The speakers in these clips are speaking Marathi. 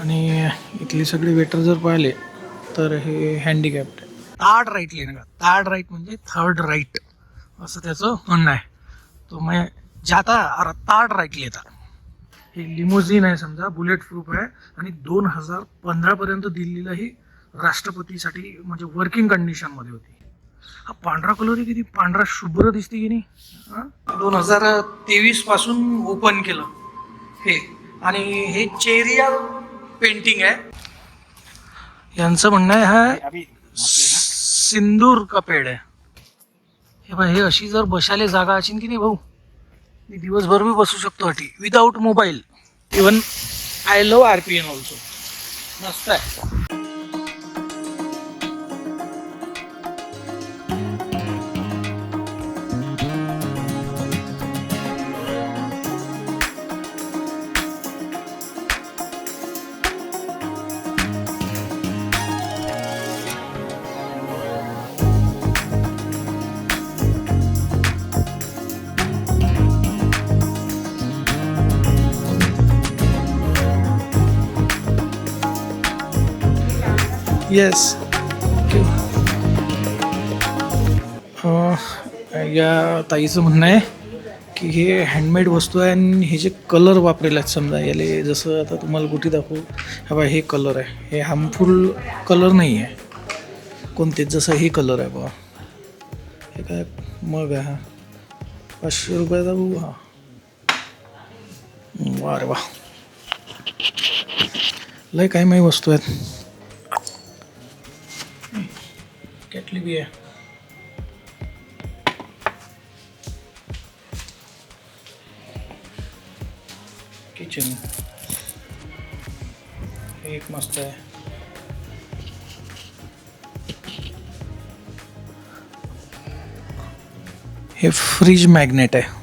आणि इथले सगळे वेटर जर पाहिले तर हे हँडिकॅप्ट आहे. ताड राईट लिहिणं का ताड राईट म्हणजे थर्ड राईट असं त्याचं म्हणणं आहे. तो म्हणजे मग जाता अरे ताड राईट लिहिता हे लिमोझिन आहे समजा बुलेट प्रूफ आहे. आणि दोन हजार पंधरापर्यंत दिल्लीला ही राष्ट्रपतीसाठी म्हणजे वर्किंग कंडिशनमध्ये होती. हा पांढरा कलर किती? पांढरा शुभ्र दिसते की नाही? दोन हजार तेवीसपासून ओपन केलं. हे. आणि हे चेरिया पेंटिंग आहे. यांचं म्हणणं आहे हा सिंदूर का पेड आहे. हे बघ हे अशी जर बसायला जागा असेल की नाही भाऊ मी दिवसभर मी बसू शकतो अटी without mobile even I love R P N also मस्त आहे. येस या ताईचं म्हणणं आहे की हे हँडमेड वस्तू आहे आणि हे जे कलर वापरेले आहेत समजा याले जसं आता तुम्हाला कुठे दाखवू. हा बा हे कलर आहे. हे हार्मफुल कलर नाही आहे. कोणतेच जसं हे कलर आहे बा हे काय? मग आहे हा. पाचशे रुपयाचा बघू हा. वा रे वा लय काही माही वस्तू आहेत. केटली बी आहे किचन एक मस्त हे। फ्रीज मॅग्नेट आहे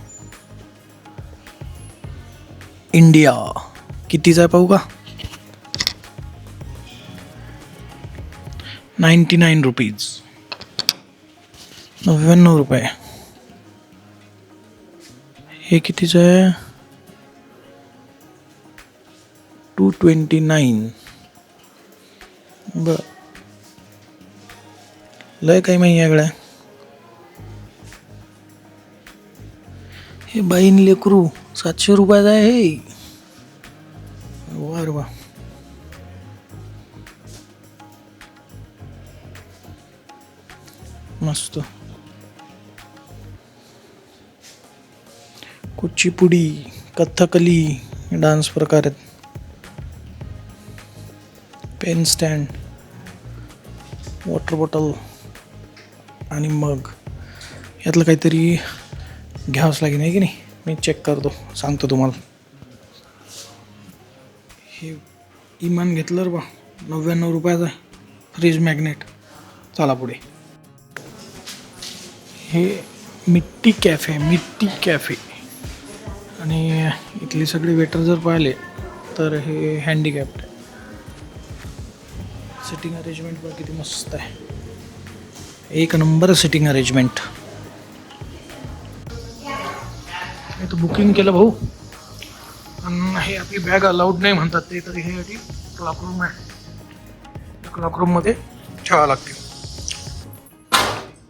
इंडिया कितीचं आहे पाहू का नाईन्टी नाईन रुपीज़ नव्याण्णव रुपये. हे कितीचं आहे? टू ट्वेंटी नाईन बर. लय काही माहिती याकडे. हे बाईन लेकरू सातशे रुपयाचं आहे हे. वा वा. मस्त. कुचिपुडी कथ्थकली डान्स प्रकार आहेत. पेन स्टँड वॉटर बॉटल आणि मग यातलं काहीतरी घ्यावंच लागेल आहे की नाही? मी चेक करतो सांगतो तुम्हाला. हे इमान घेतलं रे बा नव्याण्णव रुपयाचा फ्रीज मॅग्नेट. चला पुढे. हे मिट्टी कॅफे मिट्टी कॅफे. आणि इथली सगळे वेटर जर पाहिले तर हे हँडिकॅप्ड आहे. सिटिंग अरेंजमेंट पण किती मस्त आहे. एक नंबर सिटिंग अरेंजमेंट मी तर बुकिंग केलं भाऊ. पण हे आपली बॅग अलाउड नाही म्हणतात ते तरी हे आधी क्लॉक रूम आहे. क्लॉक रूममध्ये ठेवावं लागते.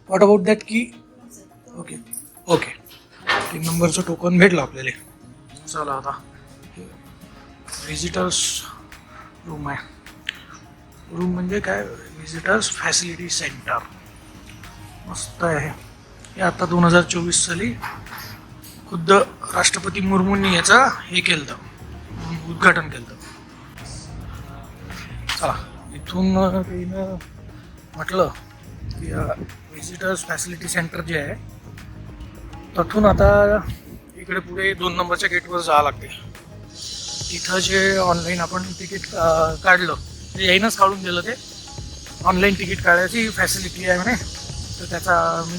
वॉट अबाउट दॅट की ओके ओके एक नंबरचं टोकन भेटलं आपल्याला. चला आता. व्हिजिटर्स रूम आहे. रूम म्हणजे काय? व्हिजिटर्स फॅसिलिटी सेंटर मस्त आहे. हे आता दोन हजार चोवीस साली खुद्द राष्ट्रपती मुर्मूंनी याचा हे केलं होतं उद्घाटन केलं होतं चला. इथून म्हटलं की व्हिजिटर्स फॅसिलिटी सेंटर जे आहे तथून आता इकडे पुढे दोन नंबरच्या गेटवर जावं लागते. तिथं जे ऑनलाईन आपण तिकीट काढलं ते याईनच काढून दिलं ते. ऑनलाईन तिकीट काढायची फॅसिलिटी आहे म्हणे. तर त्याचा मी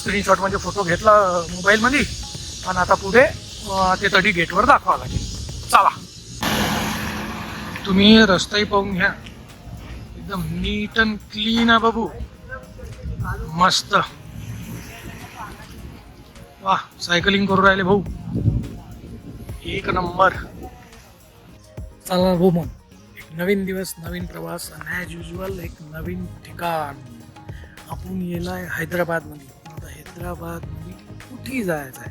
स्क्रीनशॉट म्हणजे फोटो घेतला मोबाईलमध्ये आणि आता पुढे ते तडी गेटवर दाखवा लागेल. चला. तुम्ही रस्ताही पाहून घ्या. एकदम नीट अँड क्लीन आहे बाबू. मस्त. वा सायकलिंग करू राहिले भाऊ. एक नंबर. चला भाऊ मग. नवीन दिवस नवीन प्रवास आणि ॲज युजल एक नवीन ठिकाण. आपण येलाय हैदराबादमध्ये. आता हैदराबादमध्ये कुठेही जायचं आहे?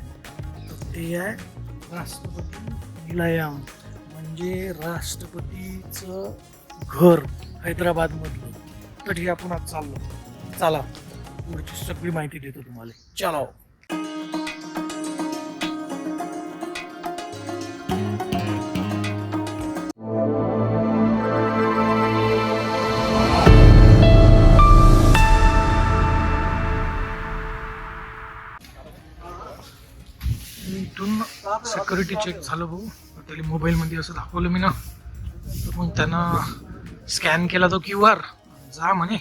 तर ते आहे राष्ट्रपती निलयम. म्हणजे राष्ट्रपतीचं घर हैदराबादमधलं. तरी आपण आज चाललो. चला पुढची सगळी माहिती देतो तुम्हाला. चलाव हो. सिक्युरिटी चेक झालं भाऊ. त्याला मोबाईलमध्ये असं दाखवलं मी ना. तर मग त्यानं स्कॅन केला तो क्यू आर जा म्हणे.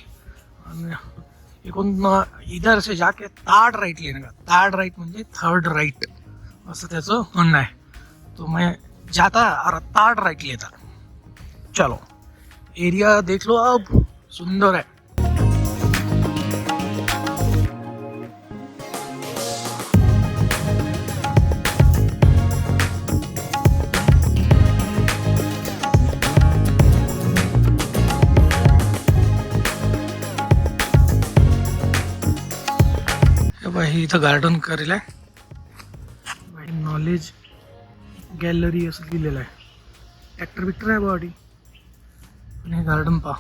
आणि एकूण इधर से जाके ताड राईट लिहिणं का ताड राईट म्हणजे थर्ड राईट असं त्याचं म्हणणं आहे. तो मैं जाता और ताड राईट लेता चलो. एरिया देख लो. अब सुंदर आहे. इथं गार्डन करेल आहे. नॉलेज गॅलरी असं दिलेलं आहे. ट्रॅक्टर बिक्टर आहे बॉडी आणि हे गार्डन पहा.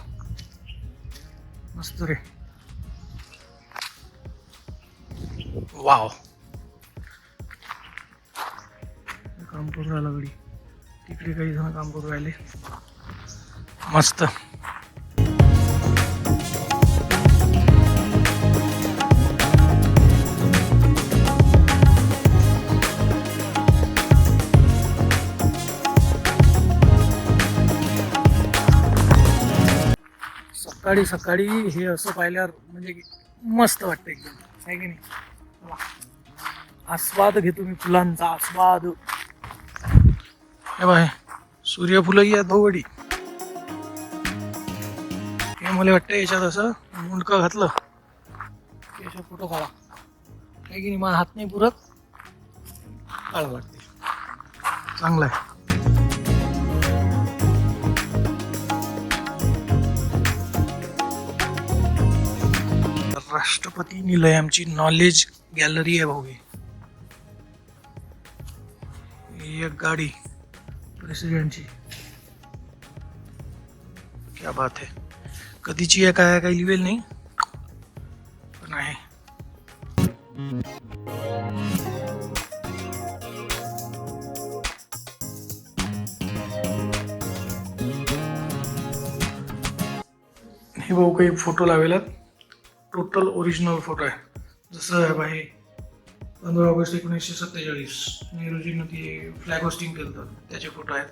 मस्त रे. वाव काम करू राहिला गडी तिकडे काही जण काम करू राहिले. मस्त. सकाळी सकाळी हे असं पाहिल्यावर म्हणजे मस्त वाटतं एकदम. आहे की नाही? आस्वाद घेतो मी फुलांचा आस्वाद. हे बाय सूर्यफुलही आहेत हो भाऊवडी हे मला वाटतं याच्यात असं मुंडकं घातलं. की फोटो काढा. काय की नाही? मला हात नाही पुरत. काळ वाटते चांगलं आहे. राष्ट्रपती निलयमची नॉलेज गॅलरी आहे भाऊ एक गाडी प्रेसिडेंटची क्या बात है. कधीची आहे काय काही लिवेल नाही. पण आहे. हे भाऊ काही फोटो लावेला टोटल ओरिजिनल फोटो आहे. जसं आहे पंधरा ऑगस्ट एकोणीसशे सत्तेचाळीस. नेहरूजीनं ते फ्लॅग होस्टिंग केलं होतं. त्याचे फोटो आहेत.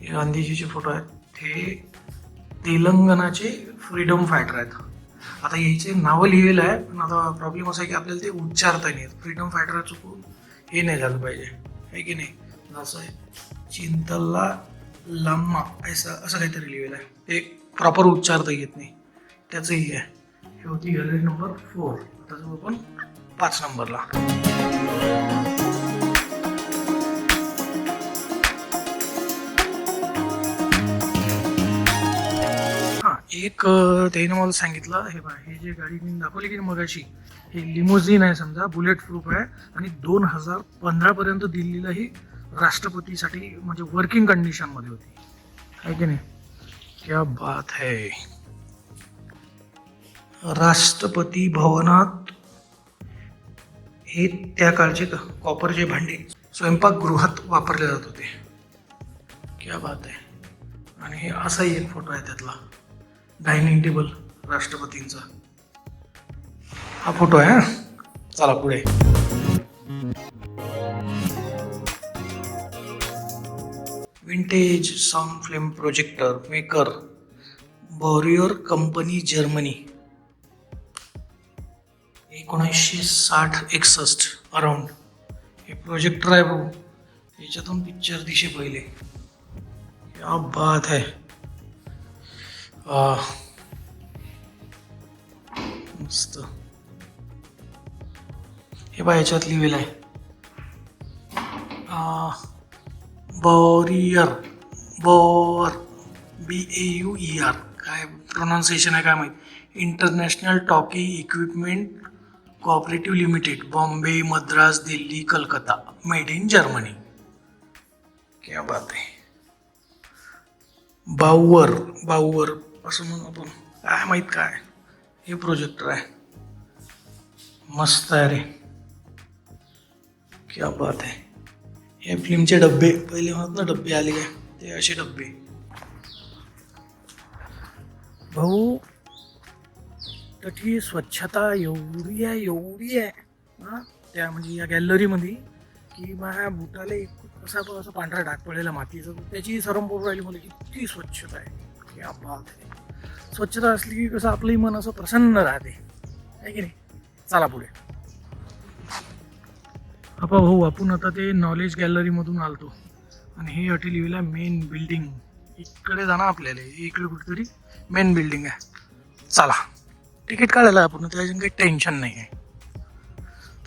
हे गांधीजीचे फोटो आहेत. हे तेलंगणाचे फ्रीडम फायटर आहेत. आता याचे नावं लिहिलेलं आहे पण आता प्रॉब्लेम असा आहे की आपल्याला ते उच्चारता नाही येत. फ्रीडम फायटर चुकून हे नाही झालं पाहिजे. आहे की नाही? असं आहे. चिंतल्ला लम्मा असं असं काहीतरी लिहिलेलं आहे. ते प्रॉपर उच्चारता येत नाही. त्याचंही आहे. हे होती गॅलरी नंबर फोर आता जाऊ आपण पाच नंबरला एक त्याने मला सांगितलं हे बघा हे जे गाडी मी दाखवली की मगाशी हे लिमोझिन आहे समजा बुलेट प्रूफ आहे आणि दोन हजार पंधरा पर्यंत दिल्लीला ही राष्ट्रपतीसाठी म्हणजे वर्किंग कंडिशनमध्ये होती. आहे की नाही? क्या बात है. राष्ट्रपती भवनात हे त्या काळचे कॉपरचे भांडे स्वयंपाकगृहात वापरले जात होते. क्या बात आहे. आणि हे असाही एक फोटो आहे त्यातला. डायनिंग टेबल राष्ट्रपतींचा. हा फोटो आहे हा. चला पुढे. Vintage sound flame projector maker Bauer company Germany एकोणीसशे साठ एकसष्ट अराउंड हे प्रोजेक्टर आहे भाऊ याच्यातून पिक्चर दिशे पहिले. क्या बात है. मस्त. हे बा याच्यात लिहिलेलं आहे. Bauer Bauer B A U E R काय प्रोनाऊन्सिएशन आहे काय माहीत? International talkie equipment cooperative limited Bombay Madras Delhi Calcutta made in Germany क्या बात आहे बाऊवर बाऊवर असं म्हणून आपण. काय माहीत काय? हे प्रोजेक्टर आहे. मस्त आहे रे. क्या बात आहे हे फिल्मचे डब्बे पहिले म्हणत ना डब्बे आले काय? ते असे डब्बे. भाऊ त्याची स्वच्छता एवढी आहे एवढी आहे. हां? त्या म्हणजे या गॅलरीमध्ये की माझ्या बुटाला एक कसा पण असं पांढरा डाग पडलेला मातीचा. त्याची सरंपोर राहिली मला किती स्वच्छता आहे. क्या बात आहे. स्वच्छता असली की कसं आपलंही मन असं प्रसन्न राहते. आहे की नाही? चला पुढे. आपा भाऊ आपण आता ते नॉलेज गॅलरीमधून आलतो. आणि हे अटिलिव्हीला मेन बिल्डिंग इकडे जाणं आपल्याला इकडे कुठेतरी मेन बिल्डिंग आहे. चला. तिकीट काढायला आपण त्याच्याने काही टेन्शन नाही आहे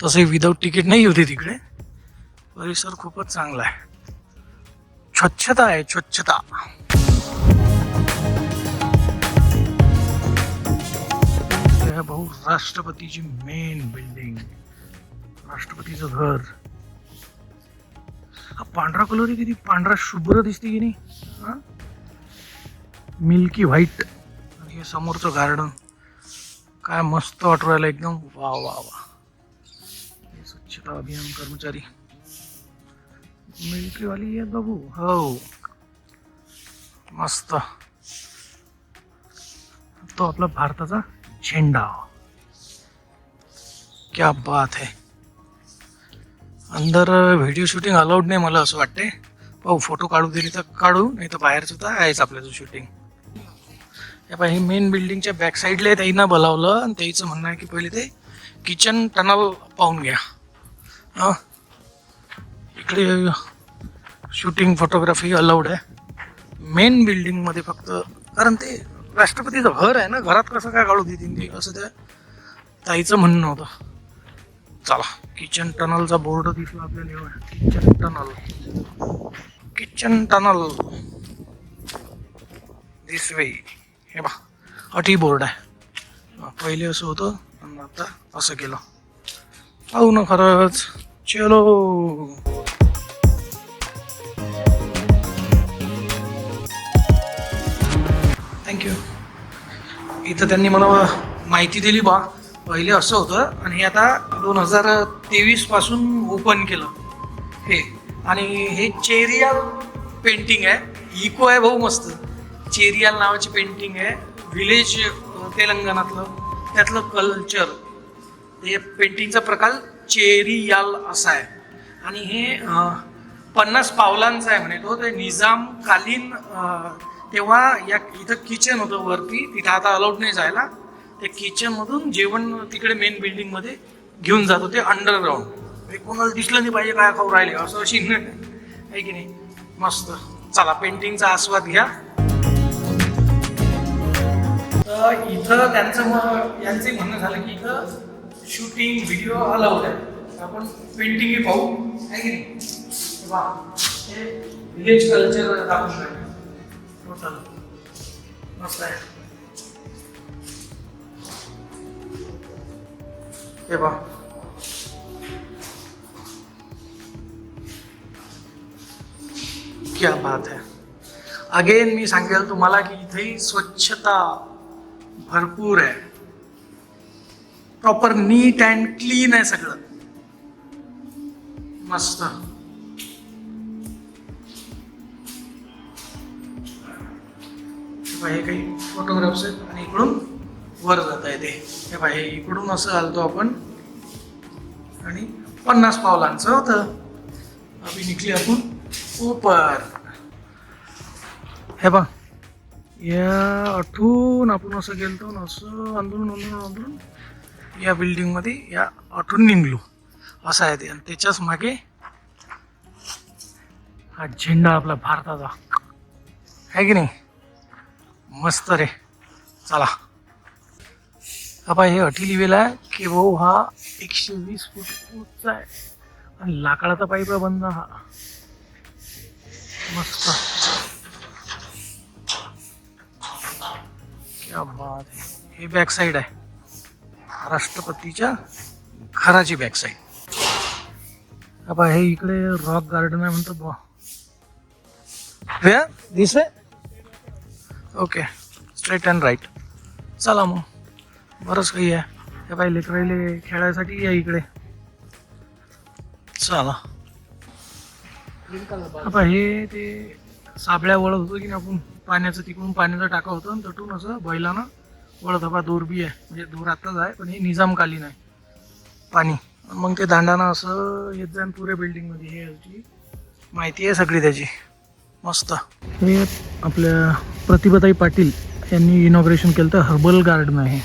तसे विदाऊट तिकीट नाही होते तिकडे. परिसर खूपच चांगला आहे. स्वच्छता आहे स्वच्छता. भाऊ राष्ट्रपतीची मेन बिल्डिंग राष्ट्रपतीचं घर. हा पांढरा कलर किती? पांढरा शुभ्र दिसते की नाही? हा? मिल्की व्हाईट आणि हे समोरचं गार्डन काय मस्त वाटू राहिलं एकदम. वा वा वा. स्वच्छता अभियान कर्मचारी. मिल्कीवाली आहे बाबू. हो. मस्त. तो आपला भारताचा झेंडा. क्या बात है. अंदर व्हिडिओ शूटिंग अलाउड नाही मला असं वाटते पाहू फोटो काढू दिली तर काढू नाही तर बाहेर तर आहेच आपल्याचं शूटिंग हे मेन बिल्डिंगच्या बॅक साईडला त्यांना बोलावलं आणि त्याचं म्हणणं आहे की पहिले ते किचन टनल पाहून घ्या. हां. इकडे शूटिंग फोटोग्राफी अलाउड आहे. मेन बिल्डिंगमध्ये फक्त कारण ते राष्ट्रपतीचं घर आहे ना घरात कसं काय काढू देतील ते? असं त्या ताईचं म्हणणं होतं. चला किचन टनलचा बोर्ड दिसला आपल्याला एवढा. Kitchen tunnel. Kitchen tunnel. This way हे बा अटी बोर्ड आहे. पहिले असं होतं आणि आता असं केलं. पाहू ना खरंच. चलो. थँक्यू इथं त्यांनी मला माहिती दिली बा. पहिले असं होतं आणि हे आता दोन हजार तेवीसपासून ओपन केलं. हे. आणि हे चेरिया पेंटिंग आहे. इको आहे भाऊ मस्त. चेरियाल नावाची पेंटिंग आहे. विलेज तेलंगणातलं. त्यातलं कल्चर हे पेंटिंगचा प्रकार चेरियाल असा आहे. आणि हे पन्नास पावलांचा आहे म्हणे तो. ते निजामकालीन तेव्हा या इथं किचन होतं वरती. तिथं आता अलाउड नाही जायला. ते किचनमधून जेवण तिकडे मेन बिल्डिंगमध्ये घेऊन जात होते अंडरग्राऊंड म्हणजे कोणाला दिसलं नाही पाहिजे काय खाऊ राहिले. असं अशी आहे की नाही? मस्त. चला पेंटिंगचा आस्वाद घ्या. तर इथं त्यांचं मग यांचे म्हणणं झालं की इथं शूटिंग व्हिडिओ अलाउड आहे. आपण पेंटिंग पाहू. आहे की नाही? वा. हे विलेज कल्चर दाखवून राहिले. टोटल मस्त आहे. हे बा क्या बात है. अगेन मी सांगेल तुम्हाला की इथेही स्वच्छता भरपूर आहे. प्रॉपर नीट अँड क्लीन आहे सगळं. मस्त. हे हे काही फोटोग्राफ्स आहेत आणि इकडून वर जात आहे ते हे बाई हे इकडून असं आलतो आपण. आणि पन्नास पावलांचं होतं. आम्ही निघली आपण. ऊपर हे बघ या आठून आपण असं गेलतो ना असं अंदरून अंदरून अंदरून या बिल्डिंगमध्ये या आठून निघलो. असं आहे ते. आणि त्याच्याच मागे हा झेंडा आपला भारताचा. आहे की नाही? मस्त रे. चला. हा हे अटी लिहिलेला आहे की भाऊ हा एकशे वीस फूट उंच आहे. आणि लाकडाचा पाईप आहे बंद हा. मस्त. क्या बात आहे हे। बॅक साईड आहे राष्ट्रपतीच्या घराची बॅक साईड बाबा हे इकडे रॉक गार्डन आहे म्हणतो बा way this way okay. Straight and right चला मग. बरंच काही आहे. हे पाहिजे लेकरायले खेळायसाठी या इकडे. चला. हे ते साबळ्या वळत होतो की नाही आपण पाण्याचं तिकडून पाण्याचा टाका होतं आणि तटून असं बैलानं वळत. हवा दोर बी आहे. म्हणजे दोर आत्ताच आहे पण हे निजामकालीन आहे. पाणी. मग ते दांडानं असं येत जाईन पुऱ्या बिल्डिंगमध्ये. हे याची माहिती आहे सगळी त्याची. मस्त. हे आपल्या प्रतिभाताई पाटील यांनी इनॉग्रेशन केलं तर हर्बल गार्डन आहे.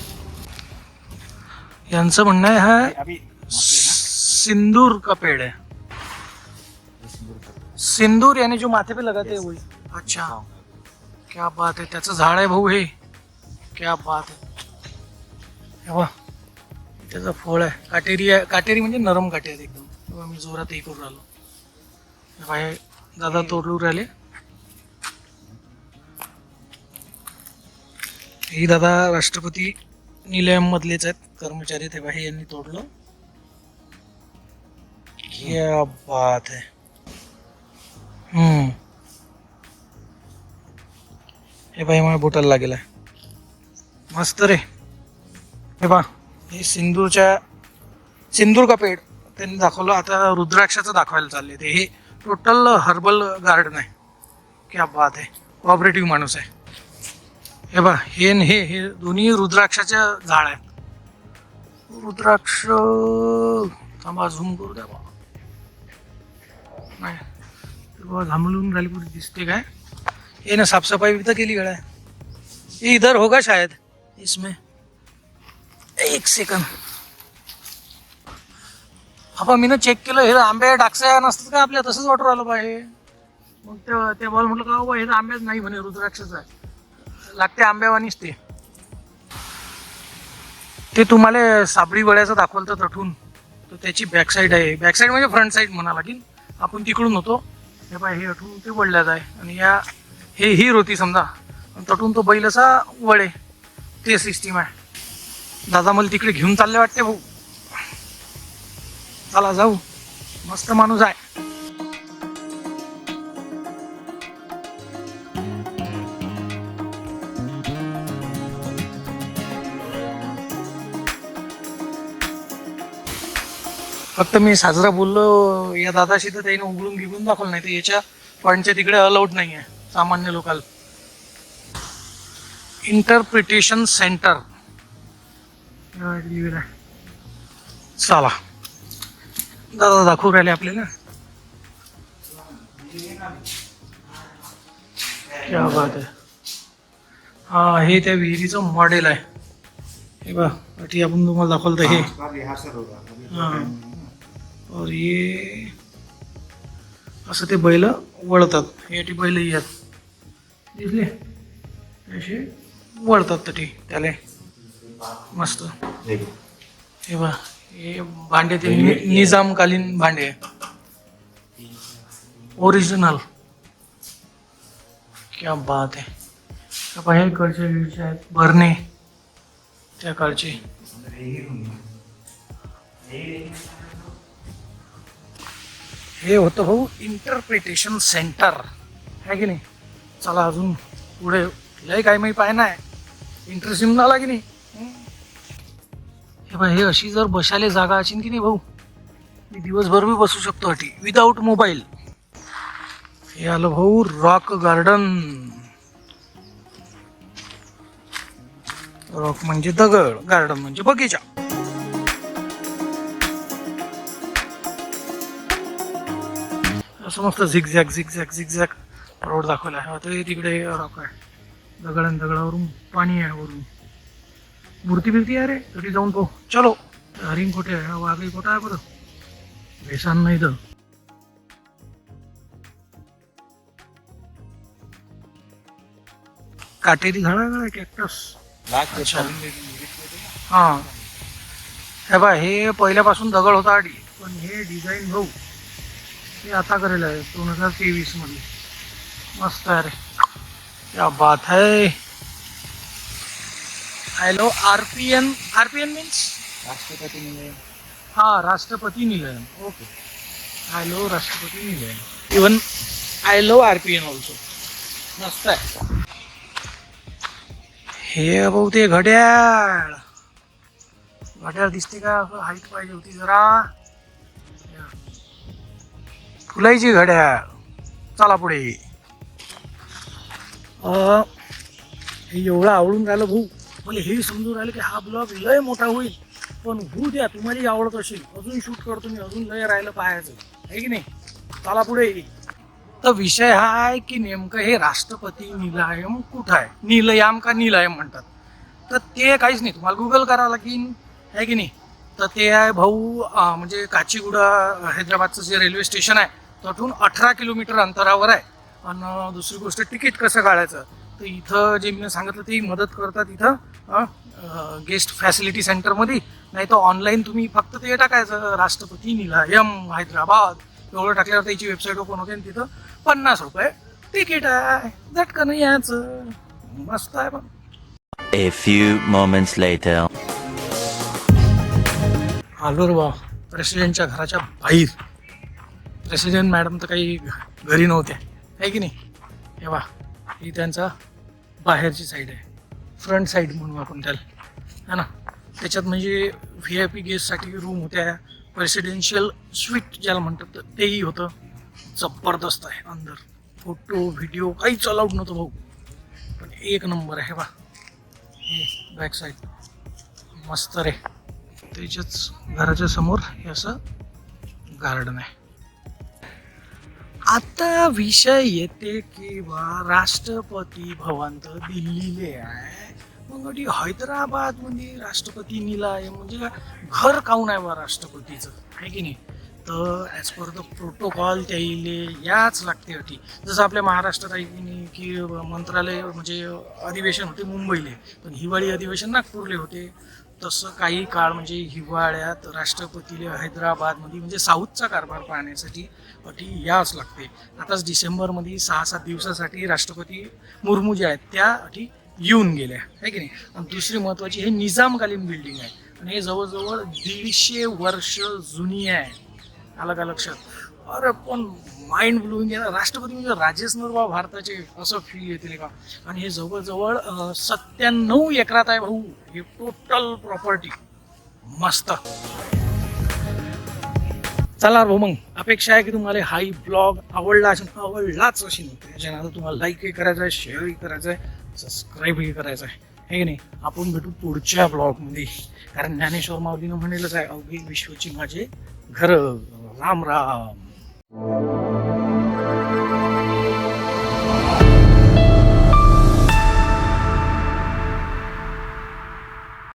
यांचं म्हणणं आहे हा सिंदूर का पेड़ है सिंदूर यानी जो माथे पे लगाते हैं वही अच्छा. क्या बात है. त्याचं झाड आहे भाऊ हे. क्या बात आहे हे बघ, त्याचं फळ आहे. काटेरी आहे. काटेरी म्हणजे नरम काटे आहेत एकदम. तेव्हा मी जोरात हे करून राहिलो. हे हे दादा तोडू राहिले. ही दादा राष्ट्रपती निलयम मधलेच आहेत. कर्मचारी तेव्हा हे यांनी तोडलं. क्या बात है. हम्म हे बाई मला बोटाला लागेल. आहे मस्त रे. हे बा हे सिंदूरच्या सिंदूर का पेड त्यांनी दाखवलं. आता रुद्राक्षाचं दाखवायला चालले ते. हे टोटल हर्बल गार्डन आहे. क्या बात आहे. कॉपरेटिव्ह माणूस आहे. हे बा हे न हे हे दोन्ही रुद्राक्षाच्या झाड आहेत. रुद्राक्ष थांबा झूम करू द्या बा. नाही. बाबा बा झांबलून राहिली कुठे दिसते काय? ये ना साफसफाई इथं केली गळा ये इधर होगा शायद इसमें. एक सेकंद आपण मी चेक केलं हे आंबे डाकसे नसतात का आपल्या? तसंच वाटू राहिलं पाहिजे. मग ते ते बॉल म्हटलं का हो बाबा हे तर आंब्याच नाही म्हणे रुद्राक्षच. आहे लागते आंब्यावानीच ते. ते तुम्हाला साबळी वड्याचं दाखवलं तर तठून. तर त्याची बॅक साईड आहे. बॅक साईड म्हणजे फ्रंट साईड म्हणा लागेल. आपण तिकडून होतो. हे पाय हे अटून ते वडल्यात आहे. आणि या हे हीर होती समजा. तटून तो बैल असा वळे. ते सिस्टीम आहे. दादा मला तिकडे घेऊन चालले वाटते भाऊ. चला जाऊ. मस्त माणूस आहे. फक्त मी साजरा बोललो या दादाशी तर त्याने उघडून गिघून दाखवलं नाही तर याच्या पॉईंटच्या तिकडे अलाउड नाही आहे सामान्य लोकाल. इंटरप्रिटेशन सेंटर चला. दादा दाखवू राहिले आपल्याला. क्या बात आहे. हा हे त्या विहिरीचं मॉडेल आहे. हे बा अटी आपण तुम्हाला दाखवलं तर हे. हाँ. और ये असं ते बैल वळतात. याठी बैल येत दिसले? असे वळतात तटी त्याले. मस्त. हे बा हे भांडे ते निजामकालीन भांडे. ओरिजिनल क्या बात आहे बाहेर कडचे गिळचे आहेत. भरणे. त्या काळचे. हे होतं भाऊ इंटरप्रिटेशन सेंटर आहे की नाही? चला अजून पुढे. लय काय माही पाय नाही इंटरेस्टिंग झाला की नाही? हे बाय हे अशी जर बसायला जागा असेल की नाही भाऊ मी दिवसभर बी बसू शकतो अटी. विदाऊट मोबाईल हे आलं भाऊ रॉक गार्डन रॉक म्हणजे दगड गार्डन म्हणजे बगीचा. असं मस्त झिगझॅग झिगझॅग झिगझॅग रोड दाखवला आहे. आता हे तिकडे रॉक आहे दगड आणि दगडावरून पाणी आहे वरून. मूर्ती बिर्ती आहे रे? तरी जाऊन पाहू. चलो. हरिण कुठे आहे? वाघही कुठं आहे बरं? बेसान नाही तर काटेरी झाड आहे. कॅक्टस हा. हे बा हे पहिल्यापासून दगड होता आधी. पण हे डिझाईन भाऊ हे आता करेल आहे दोन हजार तेवीसमध्ये. मस्त आहे रे. क्या बात है hello R P N R P N means Rashtrapati Nilaya. हा Rashtrapati Nilayam okay. I love Rashtrapati Nilayam even I love R P N also मस्त आहे. हे भाऊ ते घड्याळ. घड्याळ दिसते का? हाईट पाहिजे होती जरा. फुलायची घड्या. चला पुढे. हे एवढं आवडून राहिलं भाऊ. मला हे समजून राहिलं की हा ब्लॉग लय मोठा होईल. पण होऊ द्या तुम्हालाही आवडत असेल. अजून शूट करतो मी अजून लय राहिलं पाहायचं. आहे की नाही? चला पुढे. तर विषय हा आहे की नेमकं हे राष्ट्रपती निलयम कुठं आहे? निलयाम का निलयम म्हणतात. तर ते काहीच नाही. तुम्हाला गुगल करावं लागेल आहे की नाही? तर ते आहे भाऊ म्हणजे काचीगुडा हैदराबादचं जे रेल्वे स्टेशन आहे त्यातून अठरा किलोमीटर अंतरावर आहे. आणि दुसरी गोष्ट तिकीट कसं काढायचं? तर इथं जे मी सांगितलं ते मदत करतात इथं गेस्ट फॅसिलिटी सेंटरमध्ये. नाही तर ऑनलाईन तुम्ही फक्त ते टाकायचं राष्ट्रपती निलयम हैदराबाद एवढं टाकल्यावर त्याची वेबसाईट ओपन होते आणि तिथं? पन्नास रुपये तिकीट आहे. झटकन यायचं. मस्त आहे पण. A few moments later. आलो रे बा प्रेसिडेंटच्या घराच्या बाहेर. प्रेसिडेंट मॅडम तर काही घरी नव्हत्या. आहे की नाही? हे वा ही त्यांचा बाहेरची साईड आहे. फ्रंट साईड म्हणू आपण त्याला. है ना? त्याच्यात म्हणजे व्ही आय पी गेस्टसाठी रूम होत्या. प्रेसिडेन्शियल स्वीट ज्याला म्हणतात तर तेही होतं. जबरदस्त आहे अंदर. फोटो व्हिडिओ काहीच अलाउड नव्हतं भाऊ. पण एक नंबर आहे बा हे बॅक साईड मस्त रे. त्याच्याच घराच्या समोर हे असं गार्डन आहे. आता विषय येते की बा राष्ट्रपती भवन तर दिल्लीले आहे. मग हैदराबादमध्ये राष्ट्रपती निलय म्हणजे घर काऊन आहे बा राष्ट्रपतीचं? आहे की नाही? तर ॲज पर द प्रोटोकॉल त्याईले याच लागते अटी. जसं आपल्या महाराष्ट्रात आहे की नाही की मंत्रालय म्हणजे अधिवेशन होते मुंबईले. पण हिवाळी अधिवेशन नागपूरले होते. तसं काही काळ म्हणजे हिवाळ्यात राष्ट्रपतीला हैदराबादमध्ये म्हणजे साऊथचा कारभार पाहण्यासाठी अटी याच लागते. आताच डिसेंबरमध्ये सहा सात दिवसासाठी राष्ट्रपती मुर्मू जे आहेत त्या अटी येऊन गेल्या. आहे की नाही? आणि दुसरी महत्त्वाची हे निजामकालीन बिल्डिंग आहे. आणि हे जवळजवळ दीडशे वर्ष जुनी आहे. आलं का लक्षात? अरे पण माइंड ब्लोईंग आहे ना. राष्ट्रपती म्हणजे राजेश नरबा भारताचे असं फील येते का? आणि हे जवळजवळ सत्त्याण्णव एकरात आहे भाऊ. हे टोटल प्रॉपर्टी मस्त. चला भाऊ मग. अपेक्षा आहे की तुम्हाला हाही ब्लॉग आवडला असेल आवडलाच अशी नाही त्याच्यानंतर तुम्हाला लाईकही करायचं आहे शेअरही करायचं आहे सबस्क्राईबही करायचं आहे. हे की नाही? आपण भेटू पुढच्या ब्लॉगमध्ये कारण ज्ञानेश्वर माऊलीनं म्हणलेलंच आहे अवघे विश्वची माझे घर. राम राम. Música